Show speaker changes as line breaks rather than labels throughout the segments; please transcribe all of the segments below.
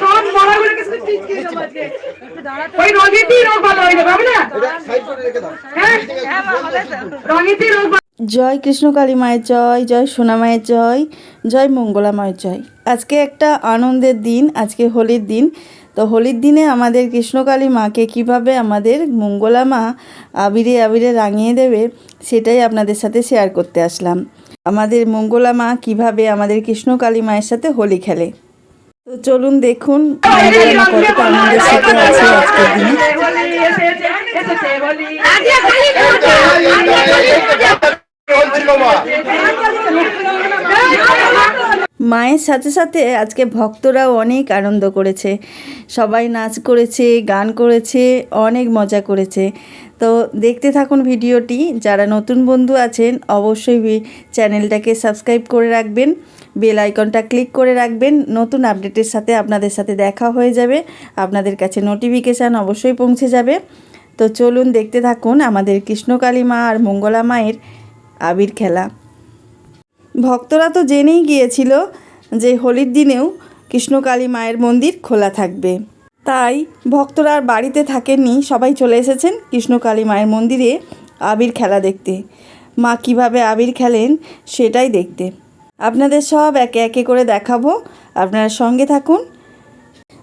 সব মরাগুলোকে শুধু টিচকিয়ে দেবো আজকে। ওই রঙেতেই রোগ ভালো হয়ে যাবে হবে না হ্যাঁ রঙেতেই রোগ
জয় কৃষ্ণকালী মায়ের জয় জয় সোনা মায়ের জয় জয় মঙ্গলা মায়ের জয়। আজকে একটা আনন্দের দিন আজকে হোলির দিন। তো হোলির দিনে আমাদের কৃষ্ণকালী মাকে কীভাবে আমাদের মঙ্গলা মা আবিরে আবিরে রাঙিয়ে দেবে সেটাই আপনাদের সাথে শেয়ার করতে আসলাম। আমাদের মঙ্গলা মা কীভাবে আমাদের কৃষ্ণ কালী মায়ের সাথে হোলি খেলে? তো চলুন দেখুন কতটা আনন্দের সাথে আছে আজকের দিনে। মায়ের সাথে সাথে আজকে ভক্তরাও অনেক আনন্দ করেছে। সবাই নাচ করেছে, গান করেছে, অনেক মজা করেছে। তো দেখতে থাকুন ভিডিওটি। যারা নতুন বন্ধু আছেন, অবশ্যই চ্যানেলটাকে সাবস্ক্রাইব করে রাখবেন। বেল আইকনটা ক্লিক করে রাখবেন। নতুন আপডেটের সাথে আপনাদের সাথে দেখা হয়ে যাবে। আপনাদের কাছে নোটিফিকেশান অবশ্যই পৌঁছে যাবে। তো চলুন দেখতে থাকুন আমাদের কৃষ্ণকালী মা আর মঙ্গলা মায়ের আবির খেলা। ভক্তরা তো জেনেই গিয়েছিল যে হোলির দিনেও কৃষ্ণকালী মায়ের মন্দির খোলা থাকবে। তাই ভক্তরা আর বাড়িতে থাকেননি, সবাই চলে এসেছেন কৃষ্ণকালী মায়ের মন্দিরে আবির খেলা দেখতে। মা কীভাবে আবির খেলেন সেটাই দেখতে। আপনাদের সব একে একে করে দেখাবো। আপনারা সঙ্গে থাকুন।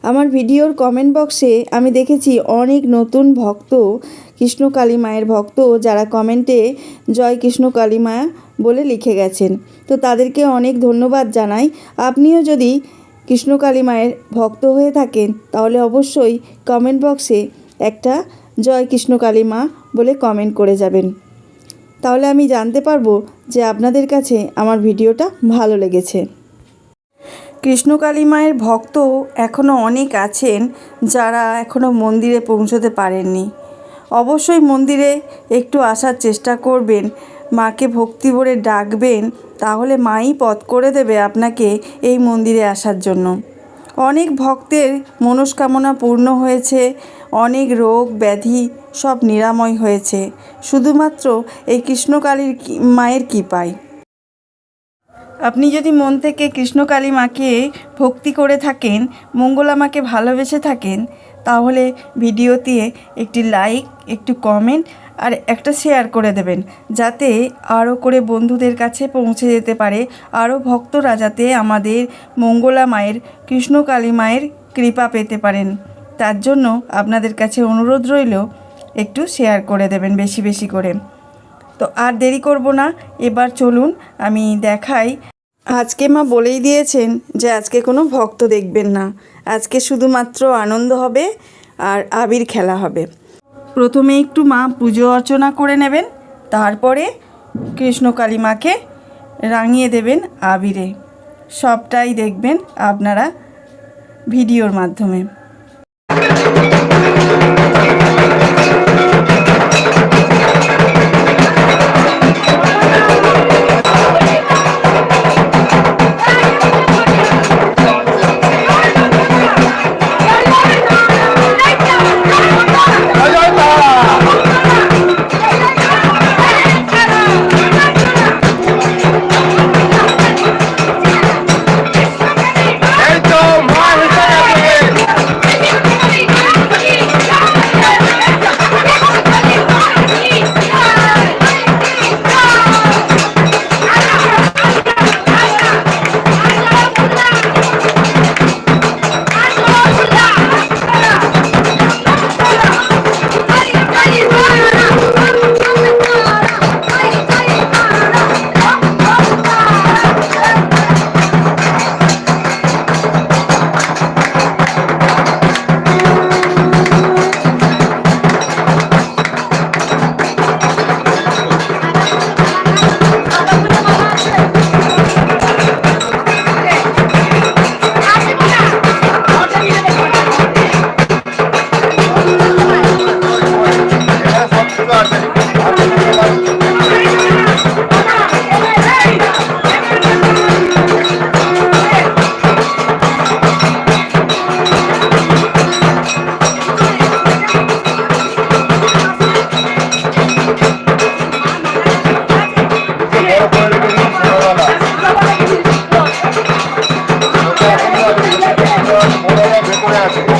আমার ভিডিওর কমেন্ট বক্সে আমি দেখেছি অনেক নতুন ভক্ত, কৃষ্ণ কালী মায়ের ভক্ত, যারা কমেন্টে জয় কৃষ্ণ কালী মা বলে লিখে গেছেন। তো তাদেরকে অনেক ধন্যবাদ জানাই। আপনিও যদি কৃষ্ণ কালী মায়ের ভক্ত হয়ে থাকেন, তাহলে অবশ্যই কমেন্ট বক্সে একটা জয় কৃষ্ণ কালী মা বলে কমেন্ট করে যাবেন। তাহলে আমি জানতে পারব যে আপনাদের কাছে আমার ভিডিওটা ভালো লেগেছে। কৃষ্ণকালী মায়ের ভক্ত এখনও অনেক আছেন যারা এখনও মন্দিরে পৌঁছতে পারেননি। অবশ্যই মন্দিরে একটু আসার চেষ্টা করবেন, মাকে ভক্তি ভরে ডাকবেন, তাহলে মাই পথ করে দেবে আপনাকে এই মন্দিরে আসার জন্য। অনেক ভক্তের মনস্কামনা পূর্ণ হয়েছে, অনেক রোগ, ব্যাধি সব নিরাময় হয়েছে। শুধুমাত্র এই কৃষ্ণকালীর মায়ের কৃপায়। আপনি যদি মন থেকে কৃষ্ণকালী মাকে ভক্তি করে থাকেন, মঙ্গলা মাকে ভালোবেসে থাকেন, তাহলে ভিডিওতে একটি লাইক, একটু কমেন্ট আর একটা শেয়ার করে দেবেন। যাতে আরও করে বন্ধুদের কাছে পৌঁছে যেতে পারে, আরও ভক্তরা যাতে আমাদের মঙ্গলা মায়ের, কৃষ্ণকালী মায়ের কৃপা পেতে পারেন। তার জন্য আপনাদের কাছে অনুরোধ রইল, একটু শেয়ার করে দেবেন বেশি বেশি করে। তো আর দেরি করব না, এবার চলুন আমি দেখাই। আজকে মা বলেই দিয়েছেন যে আজকে কোনো ভক্ত দেখবেন না। আজকে শুধুমাত্র আনন্দ হবে আর আবির খেলা হবে। প্রথমে একটু মা পুজো অর্চনা করে নেবেন, তারপরে কৃষ্ণকালী মাকে রাঙিয়ে দেবেন আবিরে। সবটাই দেখবেন আপনারা ভিডিওর মাধ্যমে।
আছে